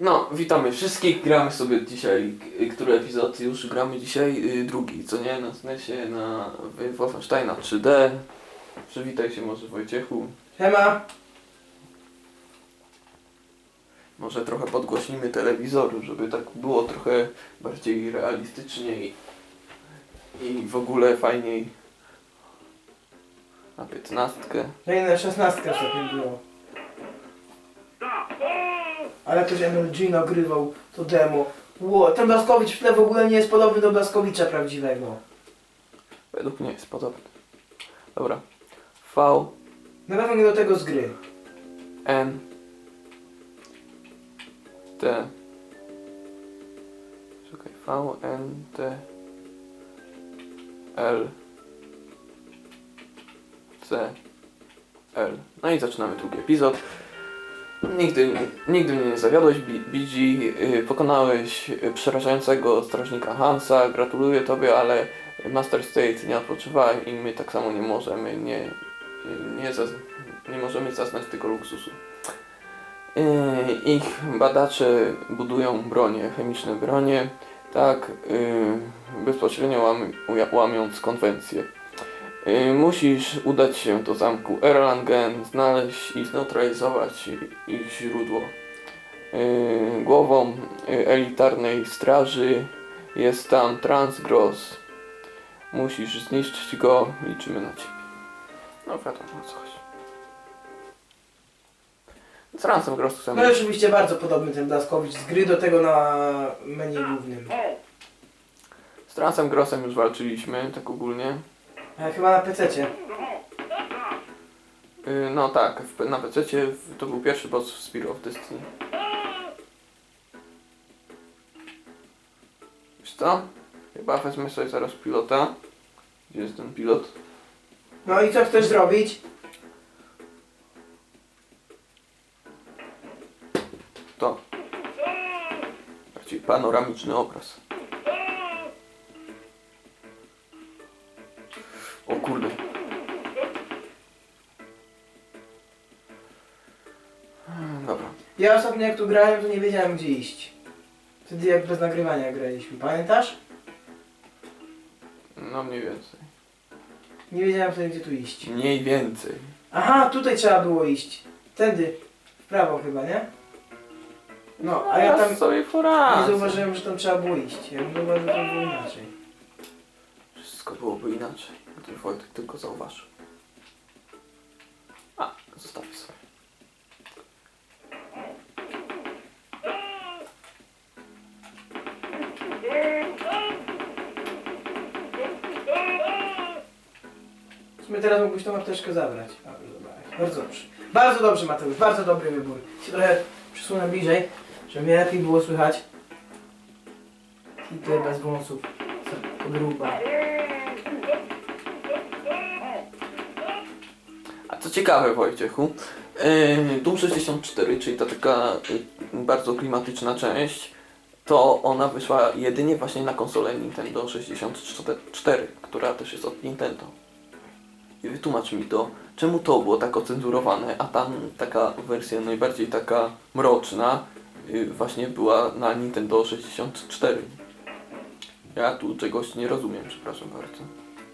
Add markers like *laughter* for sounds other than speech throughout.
No, witamy wszystkich. Gramy sobie dzisiaj, y, który epizod już gramy dzisiaj? Y, Drugi, co nie? Na SNESie, na w- Wolfensteina 3D. Przywitaj się może Wojciechu. Siema. Może trochę podgłośnimy telewizor, żeby tak było trochę bardziej realistycznie i, i w ogóle fajniej. Na piętnastkę. No i na 16 ostatnio było. Ale ktoś MLG nagrywał to demo. Ło, ten Blaskowicz w tle w ogóle nie jest podobny do Blaskowicza prawdziwego. Według mnie jest podobny. Dobra. V, Na pewno nie do tego z gry. N, T. Czekaj, V, N, T, L, C, L. No i zaczynamy drugi epizod. Nigdy, nigdy mnie nie zawiodłeś, Bi- BG. Yy, Pokonałeś yy, przerażającego strażnika Hansa. Gratuluję Tobie, ale Master State nie odpoczywa i my tak samo nie możemy. Nie, nie, nie możemy zaznać tego luksusu. Yy, Ich badacze budują bronie, chemiczne bronie, tak bezpośrednio łam, łamiąc konwencję. Yy, Musisz udać się do zamku Erlangen, znaleźć i zneutralizować ich źródło. Yy, Głową yy, elitarnej straży jest tam Transgross. Musisz zniszczyć go, liczymy na ciebie. No wiadomo o co chodzi. Z Ransem Gross chcemy. No i oczywiście bardzo podobny ten Blaskowicz z gry do tego na menu głównym. Z Transem Grossem już walczyliśmy, tak ogólnie. A chyba na PC-cie. Yy, no tak, w, na PC to był pierwszy boss w Spear of Destiny. Wiesz co? Chyba wezmę sobie zaraz pilota. Gdzie jest ten pilot? No i co chcesz zrobić? To. Bardziej panoramiczny obraz. O kurde. Dobra. Ja ostatnio jak tu grałem, to nie wiedziałem gdzie iść. Wtedy jak bez nagrywania graliśmy. Pamiętasz? No mniej więcej. Nie wiedziałem wtedy gdzie tu iść. Mniej więcej. Aha, tutaj trzeba było iść. Tędy. W prawo chyba, nie? No, a ja tam sobie nie poradzę. zauważyłem, że tam trzeba było iść. Ja bym zauważył, że tam było inaczej. Wszystko byłoby inaczej, gdyby Wojtek tylko zauważył. A, zostawię sobie. W sumie teraz mógłbyś tą apteczkę zabrać. Bardzo dobrze. Bardzo dobrze Mateusz, bardzo dobry wybór. Się trochę przysunę bliżej, żeby mnie lepiej było słychać. Hitler bez wąsów. Co Podruba. Co ciekawe Wojciechu, yy, Doom 64, czyli ta taka yy, bardzo klimatyczna część, to ona wyszła jedynie właśnie na konsolę Nintendo 64, która też jest od Nintendo. I wytłumacz mi to, czemu to było tak ocenzurowane, a tam taka wersja najbardziej taka mroczna yy, właśnie była na Nintendo 64. Ja tu czegoś nie rozumiem, przepraszam bardzo.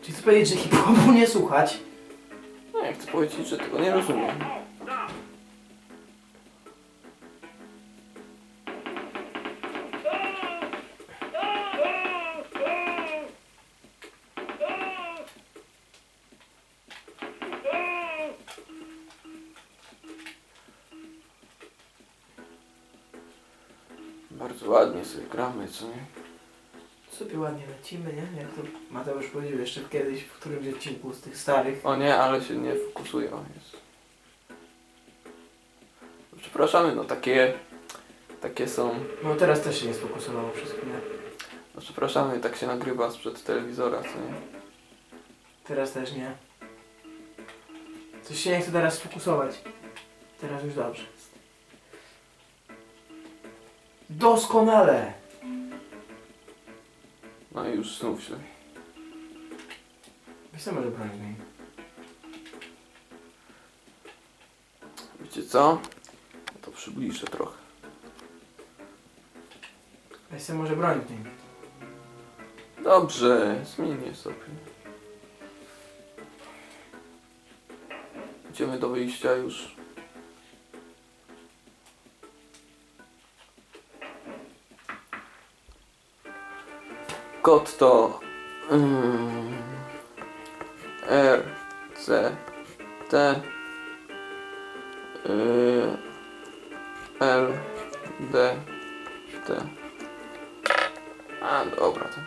Czyli chcę powiedzieć, że hip-hopu nie słuchać? No ja chcę powiedzieć, że tego nie rozumiem. Bardzo ładnie sobie gramy, co nie? Sobie ładnie lecimy, nie? Jak to Mateusz powiedział jeszcze kiedyś, w którymś odcinku z tych starych. O nie, ale się nie fokusuje, o jest. Przepraszamy, no takie, takie są, No teraz też się nie sfokusowało przez chwilę. no przepraszamy, tak się nagrywa sprzed telewizora, co nie? Teraz też nie. Coś się nie chce teraz sfokusować. Teraz już dobrze. Doskonale! No i już znów się. Wiesz co może broń zmieni? Wiecie co? To przybliżę trochę. Weź sobie może broń w nim. Dobrze, zmienię sobie. Idziemy do wyjścia już. Kod to mm, R C T y, L D T A dobra to.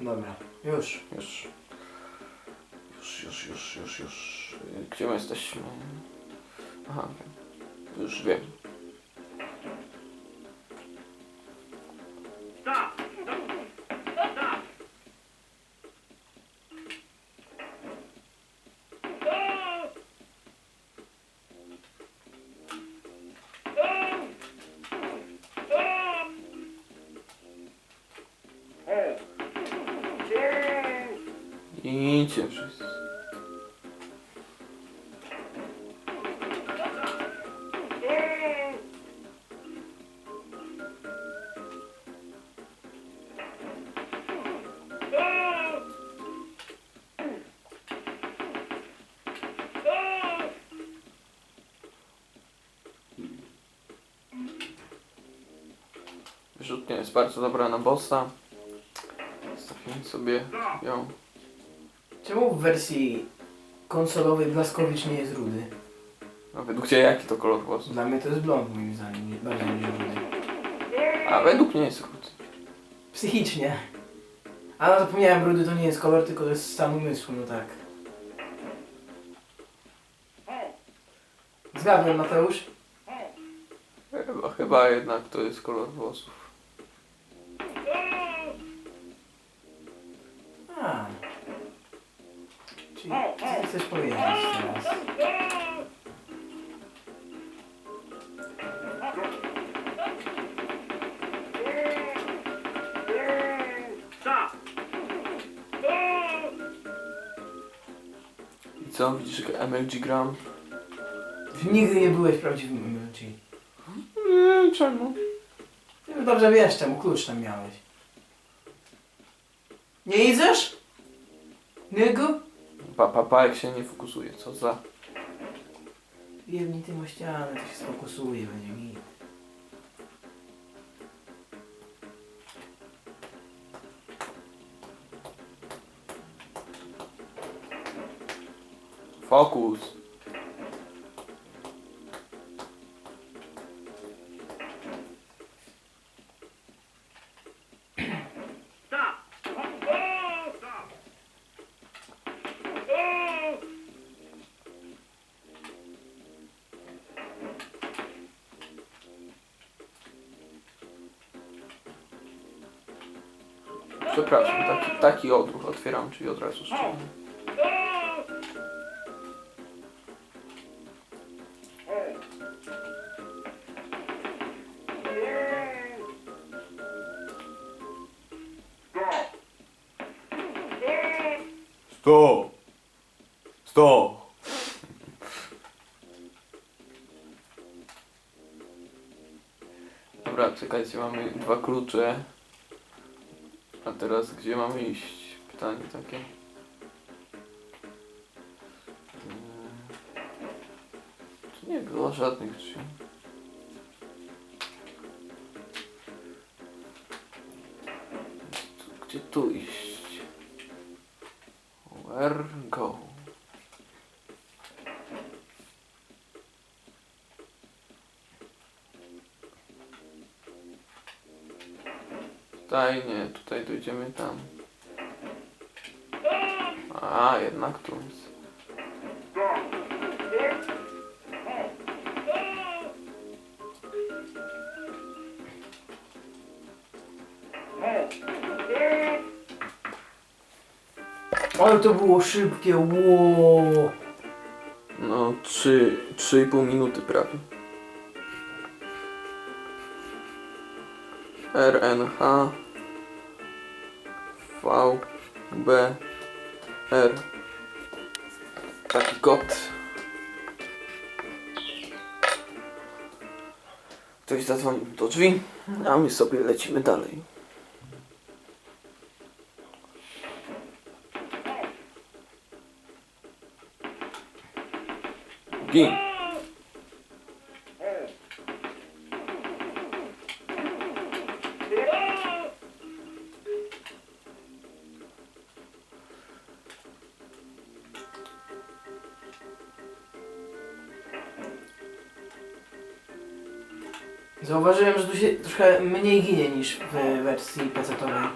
Dobra, już. Już. Już, już, już, już, już. Gdzie my jesteśmy? Aha, już wiem. Wyrzutnia jest bardzo dobra na bossa. Zostawimy sobie ją. Czemu w wersji konsolowej Blaskowicz nie jest rudy? A według Ciebie jaki to kolor włosów? Dla mnie to jest blond moim zdaniem, nie- bardziej niż rudy. A według mnie jest rudy. Psychicznie. A no zapomniałem, rudy to nie jest kolor, tylko to jest stan umysłu, no tak. Zgadłem, Mateusz. Chyba, chyba jednak to jest kolor włosów. Co ty chcesz powiedzieć teraz? I co? Widzisz jak MLG gram? Nigdy nie byłeś prawdziwym MLG. Nie, czemu? No dobrze wiesz, czemu klucz tam miałeś. Nie idziesz? Niego? Pa, pa, pa, jak się nie fokusuje, co za... Jebnij tym o ścianę, to się sfokusuje, będzie mi. Fokus. Przepraszam, taki, taki odruch otwieram, czyli od razu ściągnę. Stop! Stop! Dobra, czekajcie, mamy dwa klucze. A teraz gdzie mamy iść? Pytanie takie. Mm. Tu nie było żadnych drzwi. Tutaj dojdziemy tam. A, jednak tu jest. Ale to było szybkie, ło. No, trzy, trzy i pół minuty prawie. RNH V B R Taki kod. Ktoś zadzwonił do drzwi, a my sobie lecimy dalej. Gin. Zauważyłem, że tu się trochę mniej ginie niż w wersji PC-towej.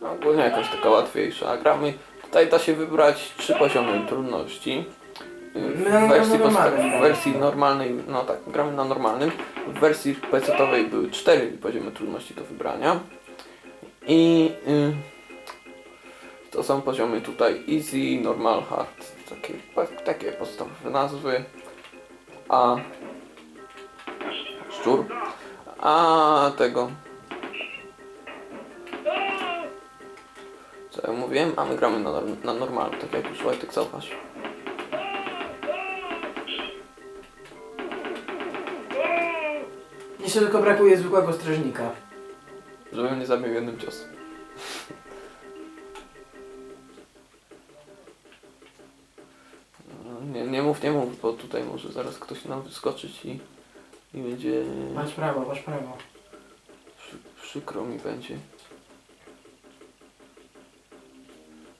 No, ogólnie jakaś taka łatwiejsza. Gramy, tutaj da się wybrać trzy poziomy trudności. My na W wersji, normalnym posta- w wersji normalnej, no tak, gramy na normalnym. W wersji PC-owej były cztery poziomy trudności do wybrania. I y, to są poziomy tutaj easy, normal, hard. Takie, takie podstawowe nazwy. A szczur. A tego Co ja mówiłem? A my gramy na, na normalu, tak jak już Wojtek zauważył. Jeszcze tylko brakuje zwykłego strażnika. Żebym nie zabił jednym ciosem. *laughs* Nie, nie mów, nie mów, bo tutaj może zaraz ktoś nam wyskoczyć i, i będzie... Patrz prawo, patrz prawo. Przy, przykro mi będzie.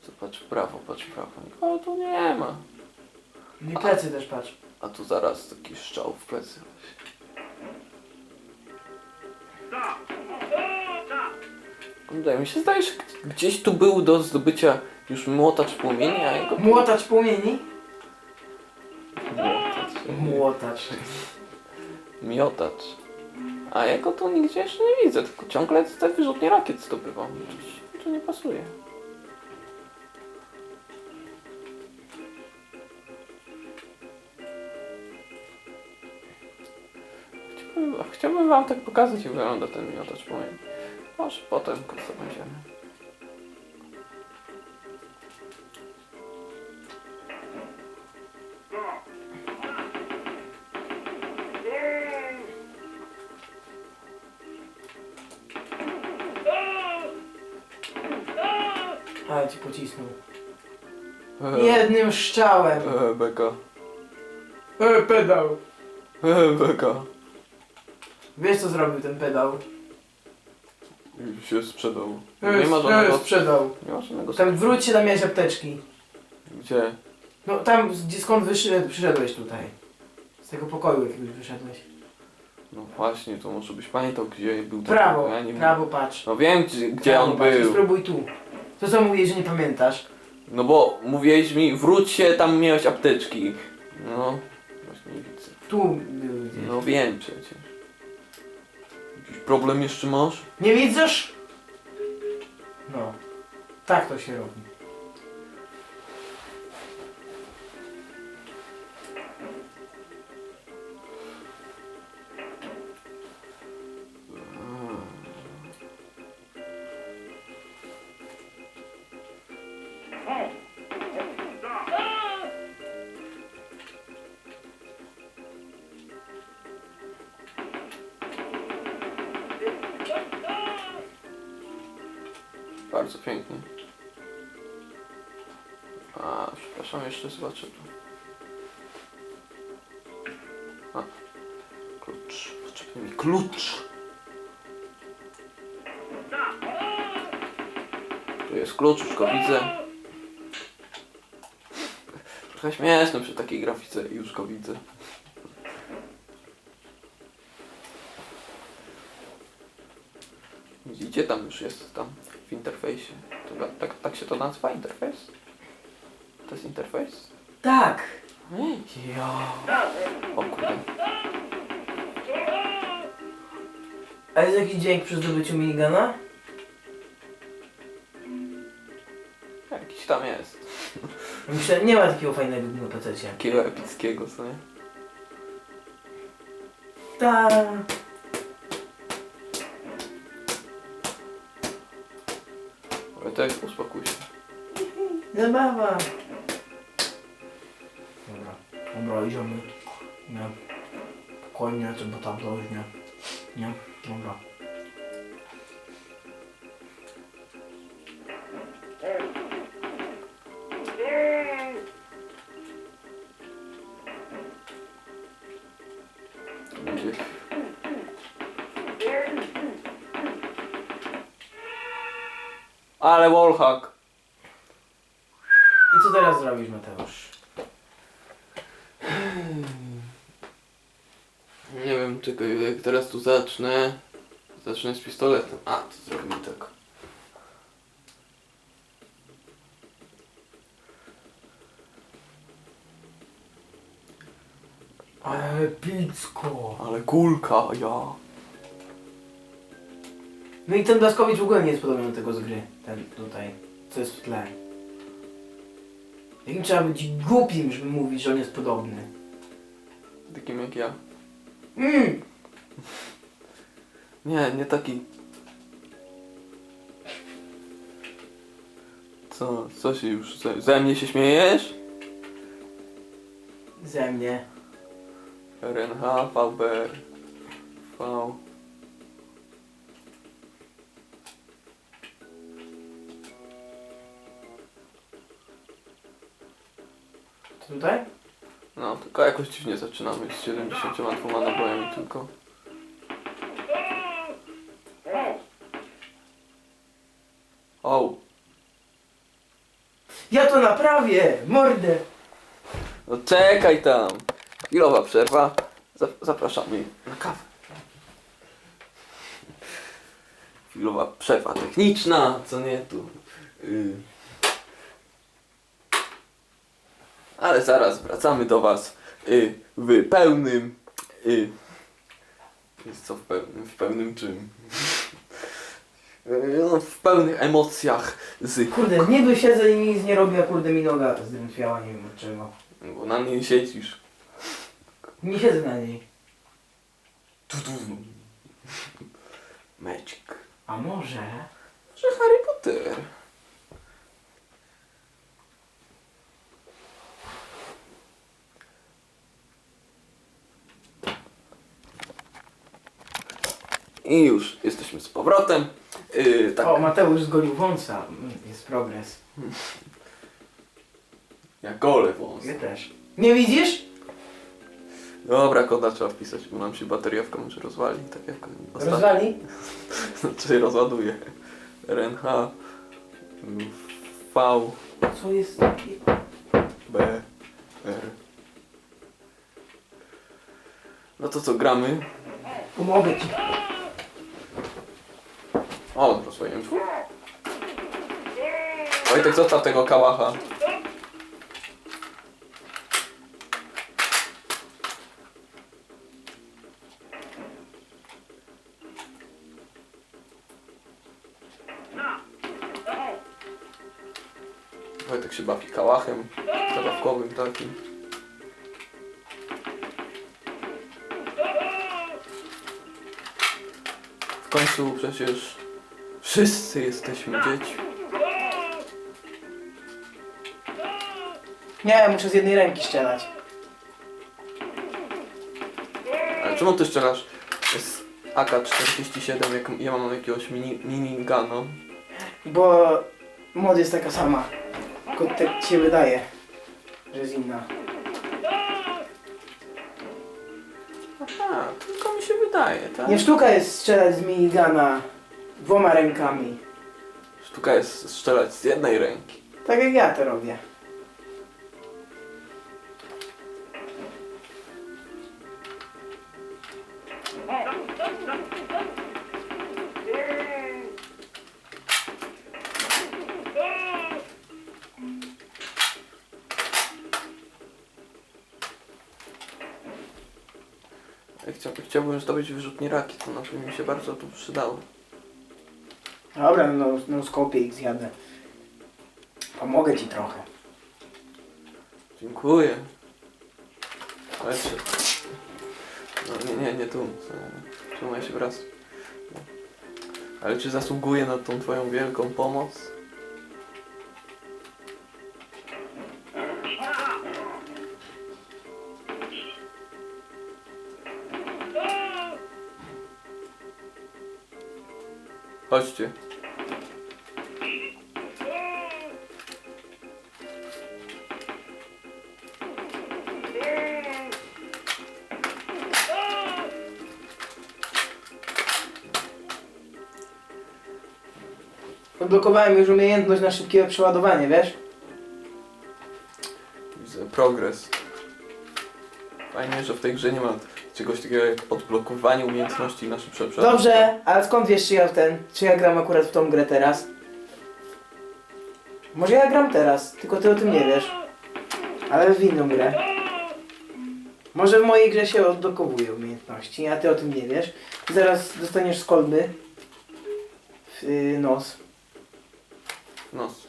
Co, patrz w prawo, patrz w prawo. Nikogo tu nie ma. I plecy też patrz. A tu zaraz taki szczał w plecy. Wydaje mi się, zdaje, że gdzieś tu był do zdobycia już młotacz płomieni, a jego... Młotacz płomieni? Młotacz. Młotacz. Miotacz. A ja go tu nigdzie jeszcze nie widzę, tylko ciągle te wyrzutnie rakiet zdobywam. Coś tu nie pasuje. Chciałbym, chciałbym wam tak pokazać, jak wygląda ten miotacz płomieni. Może potem go będziemy. Eee, Jednym strzałem. eee, beka. E, pedał. Eee, beka. Wiesz co zrobił ten pedał? Już się sprzedał. E, Nie ma e, żadnego... sprzedał. Nie ma żadnego... Tam wróć się, tam miałeś apteczki. Gdzie? No tam, gdzie skąd wyszedł, przyszedłeś tutaj. Z tego pokoju jakiegoś wyszedłeś. No właśnie, to może byś pamiętał, gdzie był ten Prawo, ja nie prawo patrz. No wiem, gdzie, gdzie Prawo on patrz i był. Spróbuj tu. To co mówiłeś, że nie pamiętasz? No bo mówiłeś mi, wróć się, tam miałeś apteczki. No, właśnie nie widzę. Tu był gdzieś. No wiem przecież. Jakiś problem jeszcze masz? Nie widzisz? No. Tak to się robi. Bardzo pięknie. A, przepraszam, jeszcze zobaczę tu. A, klucz. Potrzebny mi klucz. Tu jest klucz, już go widzę. Trochę śmieszne przy takiej grafice, już go widzę. Widzicie, tam już jest, tam interfejsie. To, tak, tak się to nazywa, interfejs? To jest interfejs? Tak. Ja. O kurde. A jest jakiś dźwięk przy zdobyciu minigana? Jakiś tam jest. Myślę, nie ma takiego fajnego na PC. Takiego epickiego, co nie? Tak. Wojtek, uspokój się. Zabawa. Dobra. Dobra, idziemy. Na spokojnie, trzeba tam dojść, nie? Nie? Dobra. Ale wallhack. I co teraz zrobisz, Mateusz? Nie wiem, czekaj, jak teraz tu zacznę. Zacznę z pistoletem. A, to zrobimy tak. No i ten Blaskowicz w ogóle nie jest podobny do tego z gry. Ten tutaj, co jest w tle. Jakim trzeba być głupim, żeby mówić, że on jest podobny. Takim jak ja. Mm. *laughs* Nie, nie taki. Co, co się już, ze, ze mnie się śmiejesz? Ze mnie. RNH, VB, V. tutaj? No, tylko jakoś dziwnie zaczynamy z 72 nabojami tylko. O, Ja to naprawię! Mordę! no czekaj tam. Chwilowa przerwa. Zap- Zapraszamy na kawę. Chwilowa przerwa techniczna, co nie tu. Y. Ale zaraz wracamy do Was y, w pełnym. Y. Co w pełnym? W pełnym czym? Y, No, w pełnych emocjach z. Kurde, niby siedzę i nic nie robię, a kurde mi noga zdrętwiała, nie wiem od czego. Bo na mnie siedzisz. Nie siedzę na niej. Tu, tu. Magic. A może... Że Harry Potter. I już jesteśmy z powrotem. Yy, tak, O, Mateusz zgolił wąsa. Mm, Jest progres. jak gole wąs. Ja też. Nie widzisz? Dobra, koda trzeba wpisać, bo nam się bateria w końcu rozwali, tak jak ostatnio. Rozwali? *laughs* Znaczy rozładuje. RNH V Co jest takie? B R No to co, gramy? Pomogę ci. O, rozwojem czwór. Wojtek, zostaw tego kałacha. Wojtek się bawi kałachem zabawkowym takim. W końcu przecież wszyscy jesteśmy dziećmi. Nie, muszę z jednej ręki strzelać. Ale czemu ty strzelasz z AK-47, jak ja mam jakiegoś mini, minigana? Bo mod jest taka sama. Tylko tak ci się wydaje, że jest inna. Aha, tylko mi się wydaje, tak? Nie sztuka jest strzelać z minigana dwoma rękami. Sztuka jest strzelać z jednej ręki. Tak jak ja to robię. Chciałbym zdobyć wyrzutnie rakiet, to na pewno mi się bardzo tu przydało. Dobra, no, no skopię ich zjadę. Pomogę ci trochę. Dziękuję. Ale czy... No nie, nie, nie tu. Tu ja się wracam. Ale czy zasługuję na tą twoją wielką pomoc? Chodźcie. Odblokowałem już umiejętność na szybkie przeładowanie, wiesz? Widzę progres. Fajnie, że w tej grze nie ma czegoś takiego jak odblokowanie umiejętności na szybsze przeładowanie. Dobrze, ale skąd wiesz, czy ja w ten, czy ja gram akurat w tą grę teraz? Może ja gram teraz, tylko ty o tym nie wiesz. Ale w inną grę. Może w mojej grze się odblokowuje umiejętności, a ty o tym nie wiesz. Zaraz dostaniesz z kolby w y, nos. Nos.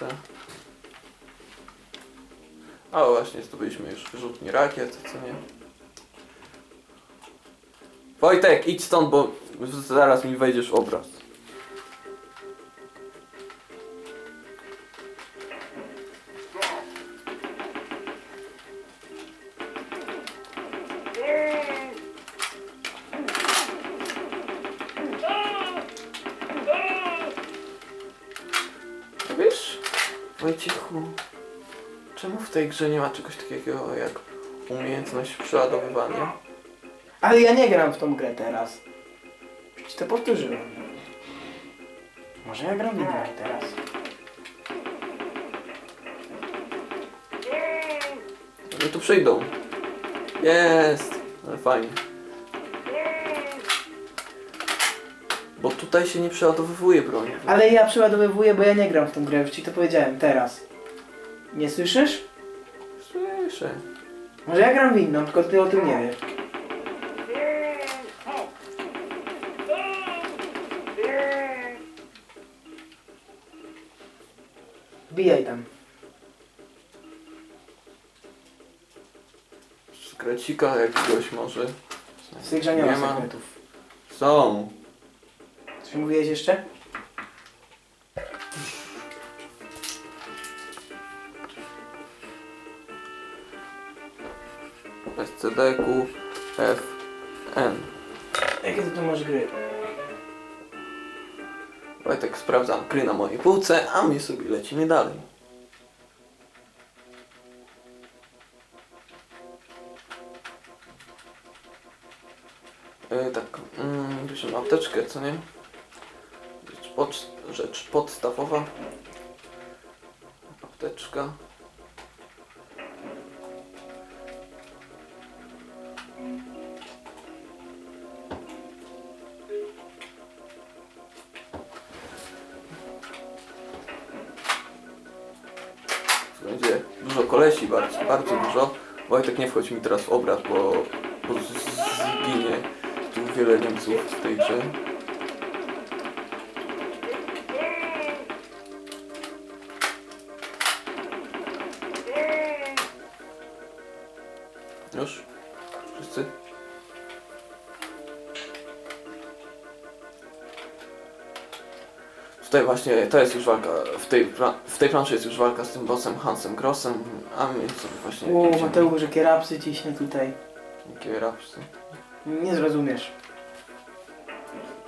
Tak. A właśnie, zdobyliśmy już wyrzutnie rakiet, co nie? Wojtek, idź stąd, bo zaraz mi wejdziesz w obraz. Grze nie ma czegoś takiego jak umiejętność przeładowywania? Ale ja nie gram w tą grę teraz. Już ci to powtórzyłem. Może ja gram w grę teraz. Oni tu przyjdą. Jest! Ale fajnie. Bo tutaj się nie przeładowywuje broń. Ale ja przeładowywuję, bo ja nie gram w tą grę, już ci to powiedziałem teraz. Nie słyszysz? Słyszę. Może ja gram w inną, tylko ty o tym nie wiesz. Bijaj tam. Skrecika jakiegoś może. Grze nie, ma ma. sekretów. Są. Coś mówiłeś jeszcze? SCDQ F N. Jakie ty tu masz gry? Wojtek sprawdzam gry na mojej półce, a my sobie lecimy dalej. Yy, tak, mm, bierzemy apteczkę, co nie? Rzecz, pod, rzecz podstawowa. Apteczka. Będzie dużo kolesi, bardzo, bardzo dużo. Wojtek, nie wchodź mi teraz w obraz, bo, bo zginie tu wiele Niemców w tej grze. Tutaj właśnie, to jest już walka, w tej, w tej planszy jest już walka z tym bossem Hansem Grossem, a my sobie właśnie O, idziemy. Mateusz, jakie rapsy ciśnie tutaj. Jakie rapsy. Nie zrozumiesz.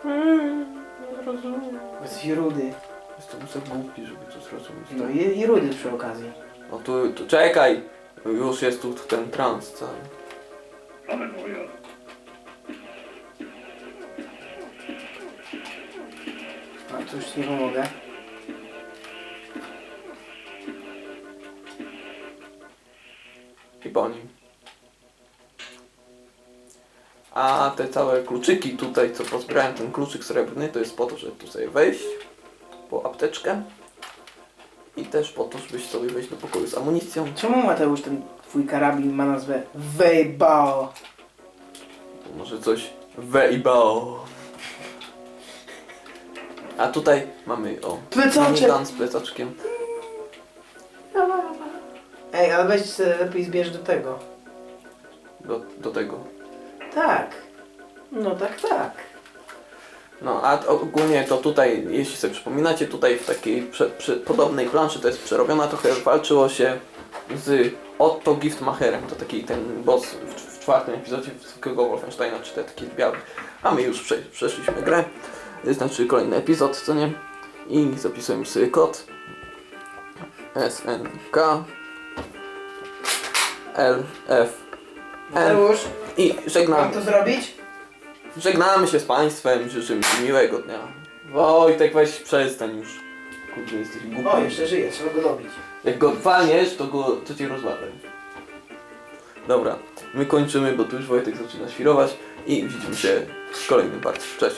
Nie rozumiem. Bo Jesteś rudy. Jestem za głupi, żeby to zrozumieć. No i, i rudy przy okazji. No tu, tu, czekaj! Już jest tu ten trans cały. A tu już nie pomogę. I po nim. A te całe kluczyki tutaj, co pozbierałem, ten kluczyk srebrny, to jest po to, żeby tu sobie wejść po apteczkę i też po to, żebyś sobie wejść do pokoju z amunicją. Czemu Mateusz ten twój karabin ma nazwę Weibao? To może coś wejbao. A tutaj mamy o Plecaczek! z plecaczkiem. Ej, ale weź sobie lepiej zbierz do tego. Do, do tego. Tak. No tak, tak. No, a t- ogólnie to tutaj, jeśli sobie przypominacie, tutaj w takiej prze, przy, podobnej planszy, to jest przerobiona trochę, walczyło się z Otto Giftmacherem, to taki ten boss w, w czwartym epizodzie Wysokiego Wolfensteina, czy te takie biały. A my już prze, przeszliśmy grę, znaczy kolejny epizod, co nie? I zapisujemy sobie kod SNK LF Mateusz, i żegnamy. mam to zrobić? Żegnamy się z Państwem, życzymy Ci miłego dnia. Wojtek, weź przestań już. Kurde, jesteś głupi. O, jeszcze żyje, trzeba go dobić. Jak go walniesz, to go, to Cię rozwalę. Dobra, my kończymy, bo tu już Wojtek zaczyna świrować i widzimy się w kolejnym partii. Cześć.